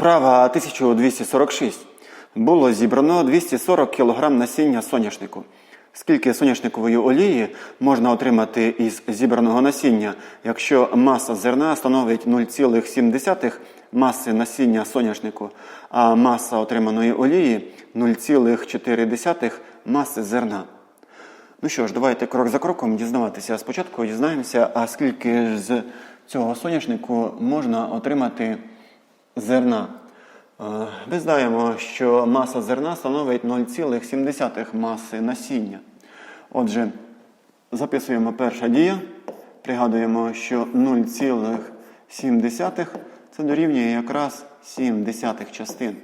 Вправа 1246. Було зібрано 240 кг насіння соняшнику. Скільки соняшникової олії можна отримати із зібраного насіння, якщо маса зерна становить 0,7 маси насіння соняшнику, а маса отриманої олії 0,4 маси зерна? Ну що ж, давайте крок за кроком дізнаватися. Спочатку дізнаємося, а скільки з цього соняшнику можна отримати зерна. Е, Ми знаємо, що маса зерна становить 0,7 маси насіння. Отже, записуємо перша дія. Пригадуємо, що 0,7 це дорівнює якраз 7 десятих частин.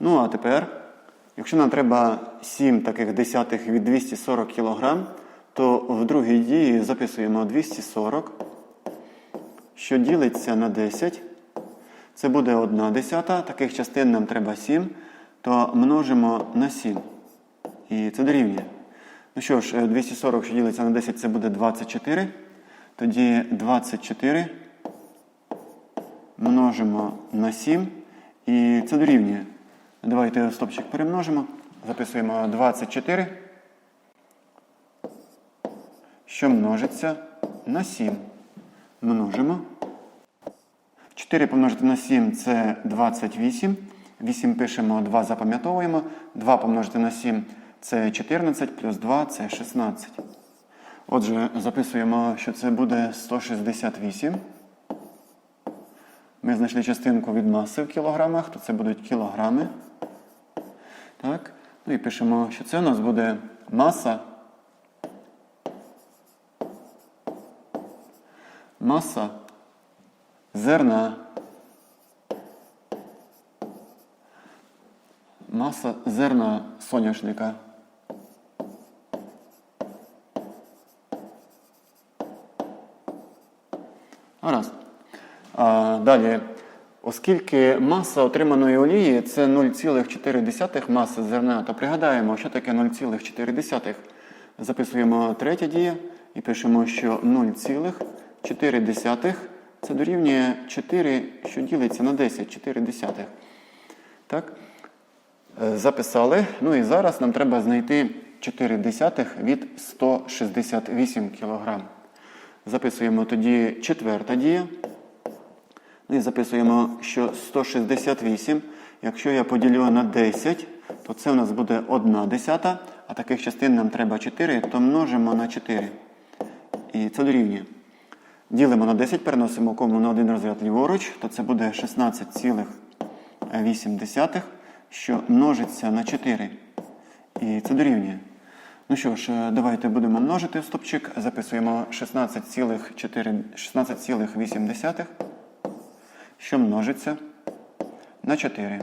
Ну а тепер, якщо нам треба 7 таких десятих від 240 кг, то в другій дії записуємо 240, що ділиться на 10. Це буде 1 десята, таких частин нам треба 7, то множимо на 7. І це дорівнює. Ну що ж, е, 240, що ділиться на 10, це буде 24. Тоді 24 множимо на 7. І це дорівнює. Давайте стопчик перемножимо. Записуємо 24, що множиться на 7. Множимо. 4 помножити на 7 це 28. 8 пишемо, 2 запам'ятовуємо. 2 помножити на 7 це 14, плюс 2 це 16. Отже, записуємо, що це буде 168. Ми знайшли частинку від маси в кілограмах, то це будуть кілограми. Так. Ну і пишемо, що це у нас буде маса. Маса зерна. Маса зерна соняшника. Гаразд. А, далі. Оскільки маса отриманої олії це 0,4 маси зерна, то пригадаємо, що таке 0,4. Записуємо третя дія і пишемо, що 0,4 це дорівнює 4, що ділиться на 10, 4 десятих. Так? Е, Записали. Ну і зараз нам треба знайти 4 десятих від 168 кг. Записуємо тоді четверта дія. Ну і записуємо, що 168, якщо я поділю на 10, то це у нас буде 1 десята, а таких частин нам треба 4, то множимо на 4. І це дорівнює. Ділимо на 10, переносимо кому на один розряд ліворуч, то це буде 16,8, що множиться на 4. І це дорівнює. Ну що ж, давайте будемо множити стопчик. Записуємо 16,4 16,8, що множиться на 4.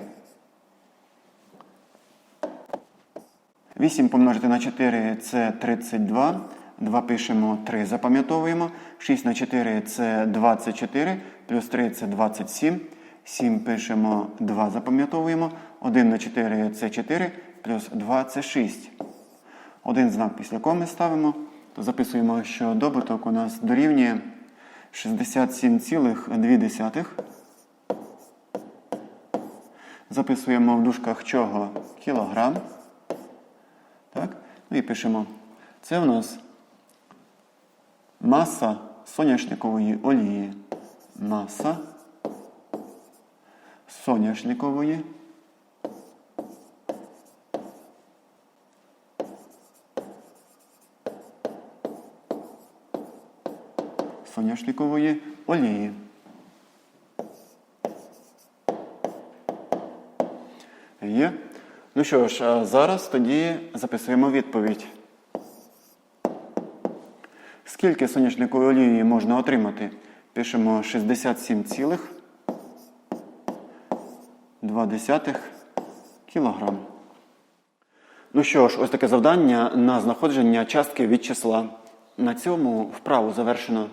8 помножити на 4 це 32. 2 пишемо 3, запам'ятовуємо. 6 на 4 це 24, плюс 3 це 27. 7 пишемо 2, запам'ятовуємо. 1 на 4 це 4, плюс 2 це 6. Один знак після коми ставимо, то записуємо, що добуток у нас дорівнює 67,2. Записуємо в дужках чого кілограм. Так? Ну і пишемо. Це у нас маса соняшникової олії. Маса соняшникової. Соняшникової олії. Є. Ну що ж, зараз тоді записуємо відповідь. Скільки соняшникової олії можна отримати? Пишемо 67,2 кг. Ну що ж, ось таке завдання на знаходження частки від числа. На цьому вправу завершено.